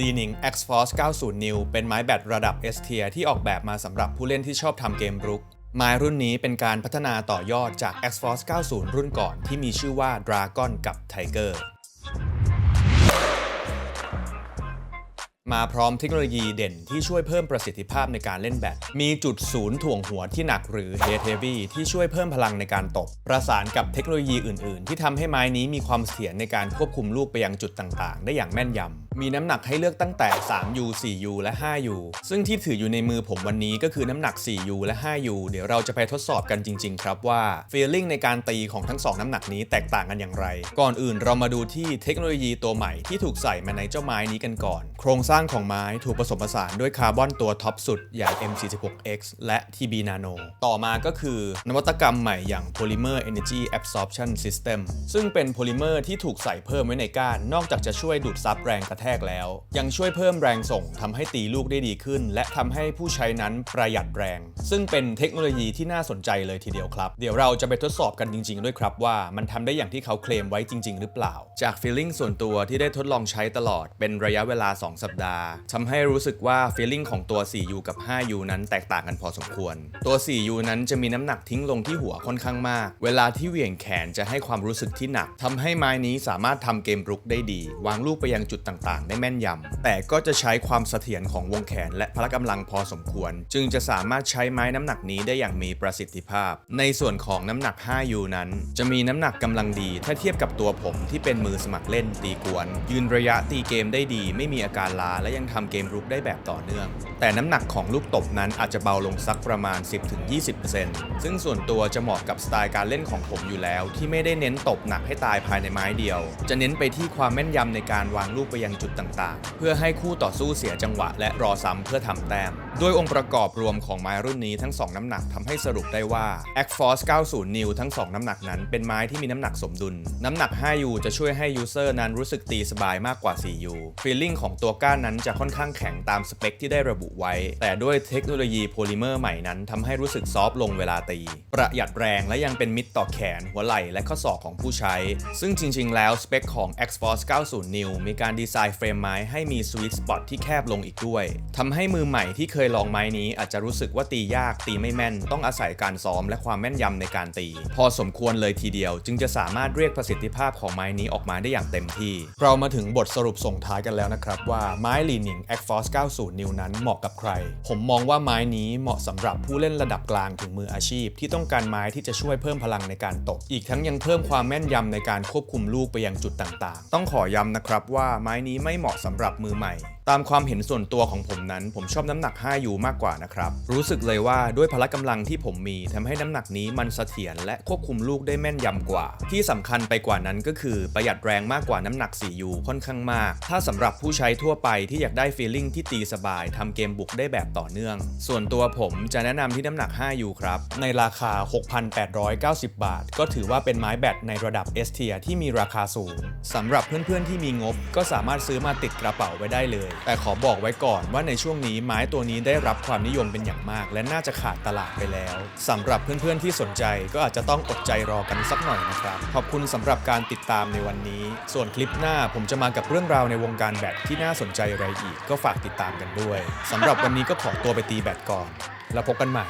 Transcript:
Leaning X Force 90 New เป็นไม้แบตระดับ S tier ที่ออกแบบมาสำหรับผู้เล่นที่ชอบทำเกมรุก ไม้รุ่นนี้เป็นการพัฒนาต่อยอดจาก X Force 90 รุ่นก่อนที่มีชื่อว่า Dragon กับ Tiger มาพร้อมเทคโนโลยีเด่นที่ช่วยเพิ่มประสิทธิภาพในการเล่นแบด มีจุดศูนย์ถ่วงหัวที่หนักหรือ Head Heavy ที่ช่วยเพิ่มพลังในการตบ ประสานกับเทคโนโลยีอื่น ๆ ที่ทำให้ไม้นี้มีความเสถียรในการควบคุมลูกไปยังจุดต่าง ๆ ได้อย่างแม่นยำ มีน้ำหนักให้เลือกตั้งแต่ 3U 4U และ 5U ซึ่งที่ถืออยู่ในมือผมวันนี้ก็คือน้ำหนัก 4U และ 5U เดี๋ยวเราจะไปทดสอบกันจริง ๆ ครับว่า feeling ในการตีของทั้งสองน้ำหนักนี้แตกต่างกันอย่างไร ก่อนอื่นเรามาดูที่เทคโนโลยีตัวใหม่ที่ถูกใส่มาในเจ้าไม้นี้กันก่อน โครงสร้างของไม้ถูกผสมผสานด้วยคาร์บอนตัวท็อปสุดอย่าง M46X และ TB Nano ต่อมาก็คือนวัตกรรมใหม่อย่าง Polymer Energy Absorption System ซึ่งเป็นโพลิเมอร์ที่ถูกใส่เพิ่มไว้ในก้าน นอกจากจะช่วยดูดซับแรงกระแทกแล้ว ยังช่วยเพิ่มแรงส่งทำให้ตีลูกได้ดีขึ้น และทำให้ผู้ใช้นั้นประหยัดแรง ซึ่งเป็นเทคโนโลยีที่น่าสนใจเลยทีเดียวครับ เดี๋ยวเราจะไปทดสอบกันจริง ๆ ด้วยครับว่ามันทำได้อย่างที่เขาเคลมไว้จริง ๆ หรือเปล่า จาก feeling ส่วนตัวที่ได้ทดลองใช้ตลอดเป็นระยะเวลา 2 สัปดาห์ทำให้รู้สึกว่า feeling ของตัว 4U กับ 5U นั้นแตกต่างกันพอสมควร ตัว 4U นั้นจะมีน้ำหนักทิ้งลงที่หัวค่อนข้างมาก เวลาที่เหวี่ยงแขนจะให้ความรู้สึกที่หนักทำให้ไม้นี้สามารถทำเกมรุกได้ดี วางลูกไปยังจุดต่างๆ ได้แม่นยำแต่ก็จะใช้ความเสถียรของวงแขน และพละกำลังพอสมควร จึงจะสามารถใช้ไม้น้ำหนักนี้ได้อย่างมีประสิทธิภาพ ในส่วนของน้ำหนัก 5U นั้น จะมีน้ำหนักกำลังดี ถ้าเทียบกับตัวผมที่เป็นมือสมัครเล่นตีกวน ยืนระยะตีเกมได้ดี ไม่มีอาการล้าและยังทำเกมรุกได้แบบต่อเนื่อง แต่น้ำหนักของลูกตบนั้นอาจจะเบาลงสักประมาณ 10-20%ซึ่งส่วนตัวจะเหมาะกับสไตล์การเล่นของผมอยู่แล้ว ที่ไม่ได้เน้นตบหนักให้ตายภายในไม้เดียว จะเน้นไปที่ความแม่นยำในการวางลูกไปยังจุดต่างๆ เพื่อให้คู่ต่อสู้เสียจังหวะและรอซ้ำเพื่อทำแต้ม ด้วยองค์ประกอบรวมของไม้รุ่นนี้ทั้ง 2 น้ำหนักทำให้สรุปได้ว่า a c Force 90 New ทั้ง 2 น้ำหนักนั้นเป็นไม้ที่มีน้ำหนักสมดุล น้ำหนัก 5U จะช่วยให้ยูเซอร์นั้นรู้สึกตีสบายมากกว่า 4U Feeling ของตัวก้านนั้นจะค่อนข้างแข็งตามสเปคที่ได้ระบุไว้ แต่ด้วยเทคโนโลยีโพลิเมอร์ใหม่นั้นทำให้รู้สึกซอฟต์ลงเวลาตี ประหยัดแรงและยังเป็นมิตรต่อแขน หัวไหล่และข้อศอกของผู้ใช้ ซึ่งจริง ๆ แล้วสเปคของ X Force 90 New มีการดีไซน์เฟรมไม้ให้มีสวิตช์สปอตที่แคบลงอีกด้วยทำให้มือใหม่ที่เคยลองไม้นี้อาจจะรู้สึกว่าตียากตีไม่แม่น ต้องอาศัยการซ้อมและความแม่นยำในการตี พอสมควรเลยทีเดียว จึงจะสามารถเรียกประสิทธิภาพของไม้นี้ออกมาได้อย่างเต็มที่ เรามาถึงบทสรุปส่งท้ายกันแล้วนะครับว่าไม้ Leaning X Force 90 New นั้นเหมาะกับใคร ผมมองว่าไม้นี้เหมาะสำหรับผู้เล่นระดับกลางถึงมืออาชีพ ที่ต้องการไม้ที่จะช่วยเพิ่มพลังในการตบอีกทั้งยังเพิ่มความแม่นยำในการควบคุมลูกไปยังจุดต่างๆ ต้องขอย้ำนะครับว่าไม้นี้ไม่เหมาะสำหรับมือใหม่ตามความเห็นส่วนตัวของผมนั้น ผมชอบน้ำหนัก 5U มากกว่านะครับ รู้สึกเลยว่าด้วยพละกำลังที่ผมมีทำให้น้ำหนักนี้มันเสถียรและควบคุมลูกได้แม่นยำกว่า ที่สำคัญไปกว่านั้นก็คือประหยัดแรงมากกว่าน้ำหนัก 4U ค่อนข้างมาก ถ้าสำหรับผู้ใช้ทั่วไปที่อยากได้ฟีลลิ่งที่ตีสบายทำเกมบุกได้แบบต่อเนื่อง ส่วนตัวผมจะแนะนำที่น้ำหนัก 5U ครับ ในราคา 6,890 บาท ก็ถือว่าเป็นไม้แบตในระดับ S tier ที่มีราคาสูงสำหรับเพื่อนๆที่มีงบ ก็สามารถซื้อมาติดกระเป๋าไว้ได้เลยแต่ขอบอกไว้ก่อนว่าในช่วงนี้ไม้ตัวนี้ได้รับความนิยมเป็นอย่างมาก และน่าจะขาดตลาดไปแล้วสำหรับเพื่อนๆที่สนใจก็อาจจะต้องอดใจรอกันสักหน่อยนะครับ ขอบคุณสำหรับการติดตามในวันนี้ ส่วนคลิปหน้าผมจะมากับเรื่องราวในวงการแบดที่น่าสนใจอะไรอีก ก็ฝากติดตามกันด้วยสำหรับวันนี้ก็ขอตัวไปตีแบดก่อน แล้วพบกันใหม่